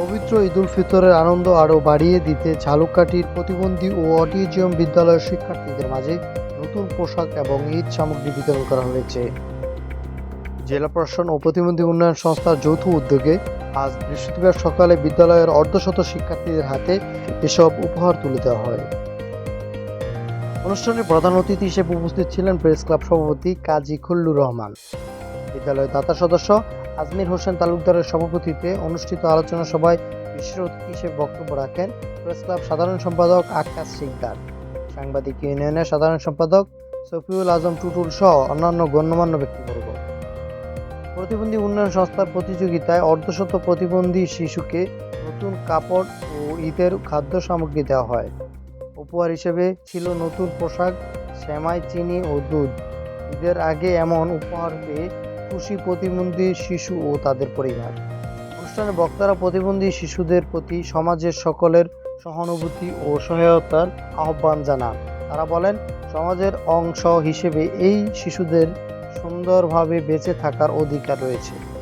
পবিত্র ঈদুল ফিতরের আনন্দ আরও বাড়িয়ে দিতে ঝালুকাঠির প্রতিবন্ধী ও অটিজিয়াম বিদ্যালয়ের শিক্ষার্থীদের মাঝে নতুন পোশাক এবং ঈদ সামগ্রী বিতরণ করা হয়েছে। জেলা প্রশাসন ও প্রতিবন্ধী উন্নয়ন সংস্থার যৌথ উদ্যোগে আজ বৃহস্পতিবার সকালে বিদ্যালয়ের অর্ধশত শিক্ষার্থীদের হাতে এসব উপহার তুলে দেওয়া হয়। অনুষ্ঠানে প্রধান অতিথি হিসেবে উপস্থিত ছিলেন প্রেস ক্লাব সভাপতি কাজী খুল্লুর রহমান। বিদ্যালয়ের দাতা সদস্য আজমির হোসেন তালুকদারের সভাপতিত্বে অনুষ্ঠিত আলোচনা সভায় বিশেষ অতিথি হিসেবে বক্তব্য রাখেন প্রেস ক্লাব সাধারণ সম্পাদক আকাশ শিকদার সাংবাদিক ইউনিয়নের সাধারণ সম্পাদক সফিউল আজম টুটুল সহ অন্যান্য গণ্যমান্য ব্যক্তিবর্গ। প্রতিবন্ধী উন্নয়ন সংস্থার প্রতিযোগিতায় অর্ধশত প্রতিবন্ধী শিশুকে নতুন কাপড় ও ঈদের খাদ্য সামগ্রী দেওয়া হয়। উপহার হিসেবে ছিল নতুন পোশাক শ্যামাই চিনি ও দুধ। ঈদের আগে এমন উপহার পেয়ে খুশি প্রতিবন্ধী শিশু ও তাদের পরিবার। অনুষ্ঠানে বক্তারা প্রতিবন্ধী শিশুদের প্রতি সমাজের সকলের সহানুভূতি ও সহায়তার আহ্বান জানান। তারা বলেন, সমাজের অংশ হিসেবে এই শিশুদের সুন্দরভাবে বেঁচে থাকার অধিকার রয়েছে।